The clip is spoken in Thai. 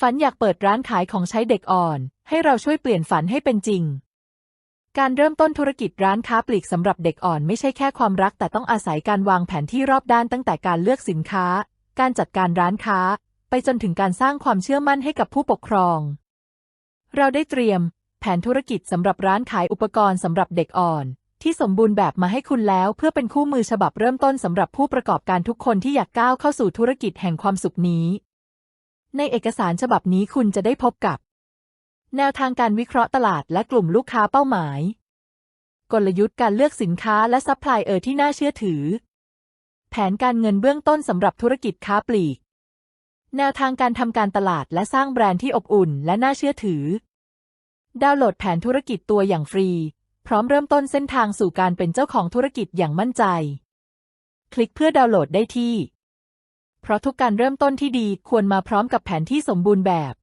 ฝันอยากเปิดร้านขายของใช้เด็กอ่อน ให้เราช่วยเปลี่ยนฝันให้เป็นจริง การเริ่มต้นธุรกิจร้านค้าปลีกสำหรับเด็กอ่อนไม่ใช่แค่ความรัก แต่ต้องอาศัยการวางแผนที่รอบด้านตั้งแต่การเลือกสินค้า การจัดการร้านค้า ไปจนถึงการสร้างความเชื่อมั่นให้กับผู้ปกครอง เราได้เตรียม แผนธุรกิจสำหรับร้านขายอุปกรณ์สำหรับเด็กอ่อน ที่สมบูรณ์แบบมาให้คุณแล้ว เพื่อเป็นคู่มือฉบับเริ่มต้นสำหรับผู้ประกอบการทุกคนที่อยากก้าวเข้าสู่ธุรกิจแห่งความสุขนี้ ในเอกสารฉบับนี้คุณจะได้พบกับ แนวทางการวิเคราะห์ตลาดและกลุ่มลูกค้าเป้าหมาย กลยุทธ์การเลือกสินค้าและซัพพลายเออร์ที่น่าเชื่อถือ แผนการเงินเบื้องต้นสำหรับธุรกิจค้าปลีก แนวทางการทำการตลาดและสร้างแบรนด์ที่อบอุ่นและน่าเชื่อถือ ดาวน์โหลดแผนธุรกิจตัวอย่างฟรี พร้อมเริ่มต้นเส้นทางสู่การเป็นเจ้าของธุรกิจอย่างมั่นใจ คลิกเพื่อดาวน์โหลดได้ที่ เพราะทุกการเริ่มต้นที่ดีควรมาพร้อมกับแผนที่สมบูรณ์แบบ